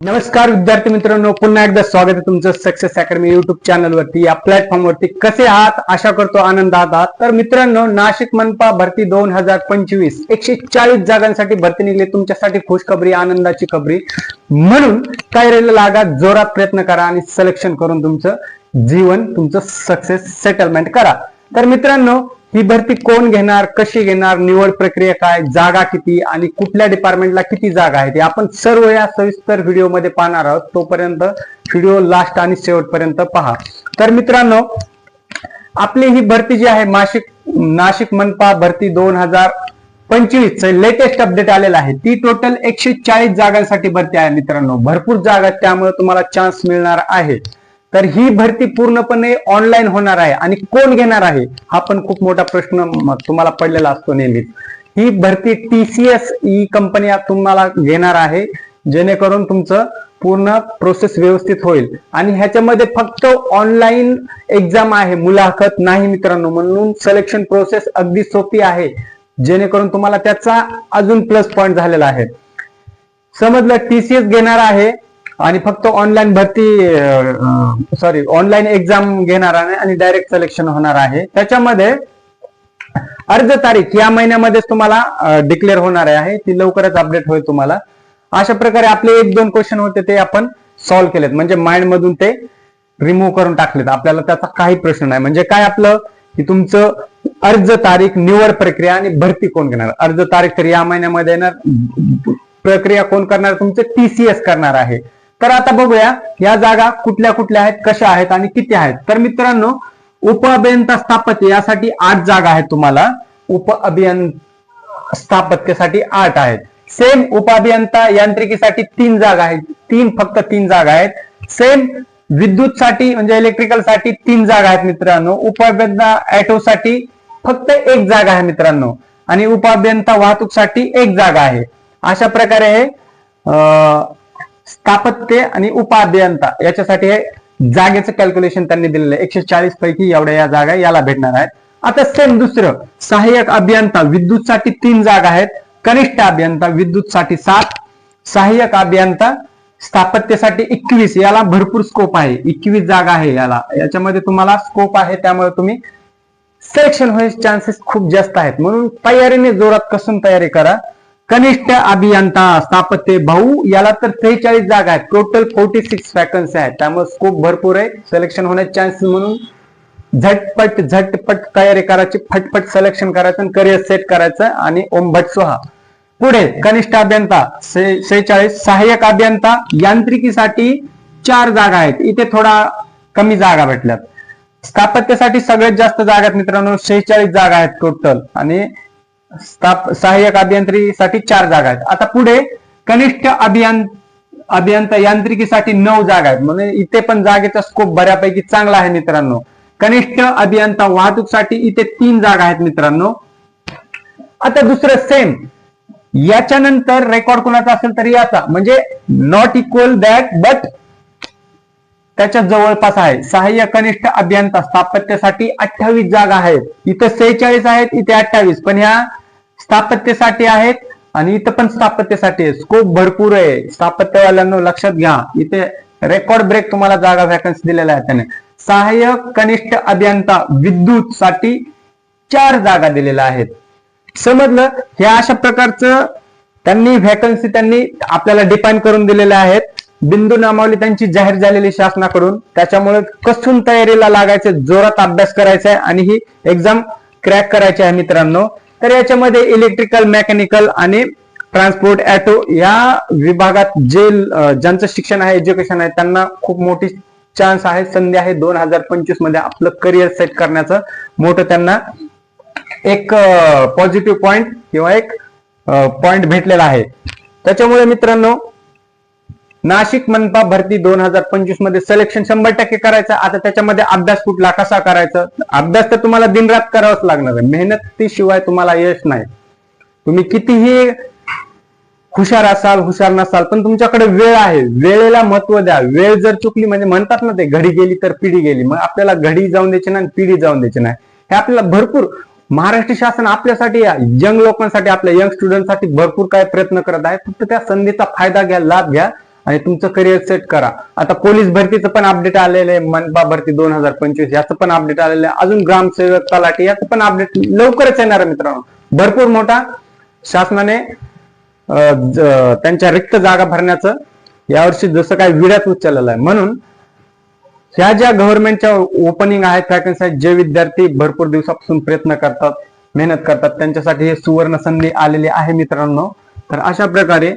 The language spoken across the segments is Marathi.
नमस्कार विद्यार्थी मित्रांनो. पुन्हा एकदा स्वागत आहे तुमचं सक्सेस अकॅडमी युट्यूब चॅनलवरती या प्लॅटफॉर्मवरती कसे आहात? आशा करतो आनंदात आहात. तर मित्रांनो नाशिक मनपा भरती दोन हजार पंचवीस. एकशे चाळीस जागांसाठी भरती निघली. तुमच्यासाठी खुशखबरी आनंदाची खबरी. म्हणून काय राहिलं लागा जोरात प्रयत्न करा आणि सिलेक्शन करून तुमचं जीवन तुमचं सक्सेस सेटलमेंट करा. तर मित्रांनो ही भरती कोण घेणार कशी घेणार निवड प्रक्रिया काय जागा किती आणि कुठल्या डिपार्टमेंटला किती जागा आहे ते आपण सर्व या सविस्तर व्हिडिओमध्ये पाहणार आहोत. तोपर्यंत व्हिडिओ लास्ट आणि शेवटपर्यंत पहा. तर मित्रांनो आपली ही भरती जी आहे नाशिक नाशिक मनपा भरती दोन हजार पंचवीस लेटेस्ट अपडेट आलेला आहे. ती टोटल एकशे चाळीस जागांसाठी भरती आहे मित्रांनो. भरपूर जागा आहेत, त्यामुळे तुम्हाला चान्स मिळणार आहे. तर ही भरती पूर्णपणे ऑनलाईन होणार आहे. आणि कोण घेणार आहे? हा पण खूप मोठा प्रश्न तुम्हाला पडलेला असतो नेहमीच. ही भरती टीसीएस ही कंपनी तुम्हाला घेणार आहे. जेणेकरून तुमचं पूर्ण प्रोसेस व्यवस्थित होईल. आणि ह्याच्यामध्ये फक्त ऑनलाईन एक्झाम आहे. मुलाखत नाही मित्रांनो. म्हणून सिलेक्शन प्रोसेस अगदी सोपी आहे. जेणेकरून तुम्हाला त्याचा अजून प्लस पॉइंट झालेला आहे. समजलं? टीसीएस घेणार आहे. आणि फक्त ऑनलाईन भरती सॉरी ऑनलाईन एक्झाम घेणार आहे आणि डायरेक्ट सिलेक्शन होणार आहे. त्याच्यामध्ये अर्ज तारीख या महिन्यामध्येच तुम्हाला डिक्लेअर होणार आहे. ती लवकरच अपडेट होईल तुम्हाला. अशा प्रकारे आपले एक दोन क्वेश्चन होते ते आपण सॉल्व्ह केलेत. म्हणजे माइंड मधून ते रिमूव्ह करून टाकलेत. आपल्याला त्याचा काही प्रश्न नाही. म्हणजे काय आपलं की तुमचं अर्ज तारीख निवड प्रक्रिया आणि भरती कोण घेणार? अर्ज तारीख तर या महिन्यामध्ये येणार. प्रक्रिया कोण करणार? तुमचं टीसीएस करणार आहे. तर आता बघूया या जागा कुठल्या कुठल्या आहेत कशा आहेत आणि किती आहेत. तर मित्रांनो उप अभियंता स्थापत्य यासाठी आठ जागा आहेत तुम्हाला. उप अभियं स्थापत्यासाठी आठ आहेत. सेम उप अभियंता यांत्रिकीसाठी तीन जागा आहेत. तीन फक्त तीन जागा आहेत. सेम विद्युत साठी म्हणजे इलेक्ट्रिकलसाठी तीन जागा आहेत मित्रांनो. उप अभियंता ऍटो साठी फक्त एक जागा आहे मित्रांनो. आणि उप अभियंता वाहतूकसाठी एक जागा आहे. अशा प्रकारे हे स्थापत्य आणि उपाध्ययंता याच्यासाठी हे जागेचं कॅल्क्युलेशन त्यांनी दिलेलं आहे. एकशे चाळीस पैकी एवढ्या या जागा याला भेटणार आहेत. आता सेम दुसरं सहाय्यक अभियंता विद्युत साठी तीन जागा आहेत. कनिष्ठ अभियंता विद्युत साठी सात सहाय्यक अभियंता स्थापत्यासाठी एकवीस. याला भरपूर स्कोप आहे. एकवीस जागा आहे याला. याच्यामध्ये तुम्हाला स्कोप आहे त्यामुळे तुम्ही सिलेक्शन व्हायचे चान्सेस खूप जास्त आहेत. म्हणून तयारीने जोरात कसून तयारी करा. कनिष्ठ अभियंता स्थापत्य भाऊ याला तर त्रेचाळीस जागा आहेत. टोटल फोर्टी सिक्स वॅकन्सी आहेत. त्यामुळे स्कोप भरपूर आहे. सिलेक्शन होण्याचे चान्सेस म्हणून झटपट झटपट तयारी करायची फटफट सिलेक्शन करायचं आणि करिअर सेट करायचं आणि ओम भट सोहा. पुढे कनिष्ठ अभियंता सेहेचाळीस. सहाय्यक अभियंता यांत्रिकीसाठी चार जागा आहेत. इथे थोडा कमी जागा भेटल्यात. स्थापत्यासाठी सगळ्यात जास्त जागा आहेत मित्रांनो. शेहेचाळीस जागा आहेत टोटल आणि स्थाप सहाय्यक अभियांत्रिकीसाठी चार जागा आहेत. आता पुढे कनिष्ठ अभियान अभियंता यांत्रिकीसाठी नऊ जागा आहेत. म्हणजे इथे पण जागेचा स्कोप बऱ्यापैकी चांगला आहे मित्रांनो. कनिष्ठ अभियंता वाहतूकसाठी इथे तीन जागा आहेत मित्रांनो. आता दुसरं सेम याच्यानंतर रेकॉर्ड कोणाचा असेल तर याचा. म्हणजे नॉट इक्वल दॅट बट त्याच्या जवळपास आहे. सहाय्य कनिष्ठ अभियंता स्थापत्यासाठी अठ्ठावीस जागा आहेत. इथं सेहेचाळीस आहेत इथे अठ्ठावीस. पण ह्या स्थापत्यासाठी आहेत आणि इथं पण स्थापत्यासाठी स्कोप भरपूर आहे. स्थापत्यवाल्यांना लक्षात घ्या. इथे रेकॉर्ड ब्रेक तुम्हाला जागा वॅकन्सी दिलेल्या आहेत त्याने. सहाय्यक कनिष्ठ अभियंता विद्युत साठी चार जागा दिलेल्या आहेत. समजलं? हे अशा प्रकारचं त्यांनी व्हॅकन्सी त्यांनी आपल्याला डिफाईन करून दिलेल्या आहेत. बिंदू नामावली त्यांची जाहीर झालेली शासनाकडून. त्याच्यामुळे कसून तयारीला लागायचं जोरात अभ्यास करायचा आहे आणि ही एक्झाम क्रॅक करायची आहे मित्रांनो. तर याच्यामध्ये इलेक्ट्रिकल मेकॅनिकल आणि ट्रान्सपोर्ट ऍटो या विभागात जे ज्यांचं शिक्षण आहे एज्युकेशन आहे त्यांना खूप मोठी चान्स आहे संधी आहे. दोन हजार पंचवीसमध्ये आपलं करिअर सेट करण्याचं. मोठं त्यांना एक पॉझिटिव्ह पॉइंट किंवा एक पॉइंट भेटलेला आहे. त्याच्यामुळे मित्रांनो नाशिक मनपा भरती दोन हजार पंचवीसमध्ये सिलेक्शन शंभर टक्के करायचं. आता त्याच्यामध्ये अभ्यास कुठला कसा करायचा? अभ्यास तर तुम्हाला दिनरात करावाच लागणार आहे. मेहनतीशिवाय तुम्हाला यश नाही. तुम्ही कितीही हुशार असाल हुशार नसाल पण तुमच्याकडे वेळ आहे. वेळेला महत्त्व द्या. वेळ जर चुकली म्हणजे म्हणतात ना ते घडी गेली तर पिढी गेली. मग आपल्याला घडी जाऊन द्यायची नाही पिढी जाऊन द्यायची नाही. हे आपल्याला भरपूर महाराष्ट्र शासन आपल्यासाठी यंग लोकांसाठी आपल्या यंग स्टुडंटसाठी भरपूर काय प्रयत्न करत आहे. फक्त त्या संधीचा फायदा घ्या लाभ घ्या. आणि तुमचं करिअर सेट करा. आता पोलीस भरतीचं पण अपडेट आलेलं आहे. मनपा भरती दोन हजार पंचवीस याचं पण अपडेट आलेलं आहे. अजून ग्रामसेवक तलाठी याचं पण अपडेट लवकरच येणार आहे मित्रांनो. भरपूर मोठा शासनाने त्यांच्या रिक्त जागा भरण्याचं यावर्षी जसं काय विड्यात उचललेलं आहे. म्हणून ह्या ज्या गव्हर्नमेंटच्या ओपनिंग आहेत वॅकन्सी आहेत जे विद्यार्थी भरपूर दिवसापासून प्रयत्न करतात मेहनत करतात त्यांच्यासाठी हे सुवर्ण संधी आलेली आहे मित्रांनो. तर अशा प्रकारे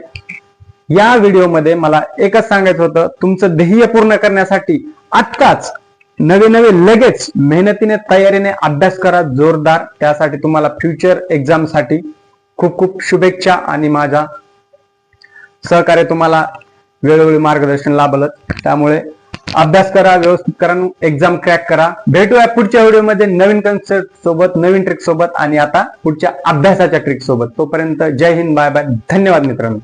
या व्हिडिओमध्ये मला एकच सांगायचं होतं तुमचं ध्येय पूर्ण करण्यासाठी आत्ताच नवे नवे लगेच मेहनतीने तयारीने अभ्यास करा जोरदार. त्यासाठी तुम्हाला फ्युचर एक्झामसाठी खूप खूप शुभेच्छा आणि माझा सहकार्य तुम्हाला वेळोवेळी मार्गदर्शन लाभलत त्यामुळे अभ्यास करा व्यवस्थित करा एक्झाम क्रॅक करा. भेटूया पुढच्या व्हिडिओमध्ये नवीन कन्सेप्ट सोबत नवीन ट्रिक सोबत आणि आता पुढच्या अभ्यासाच्या ट्रिक सोबत. तोपर्यंत जय हिंद बाय बाय. धन्यवाद मित्रांनो.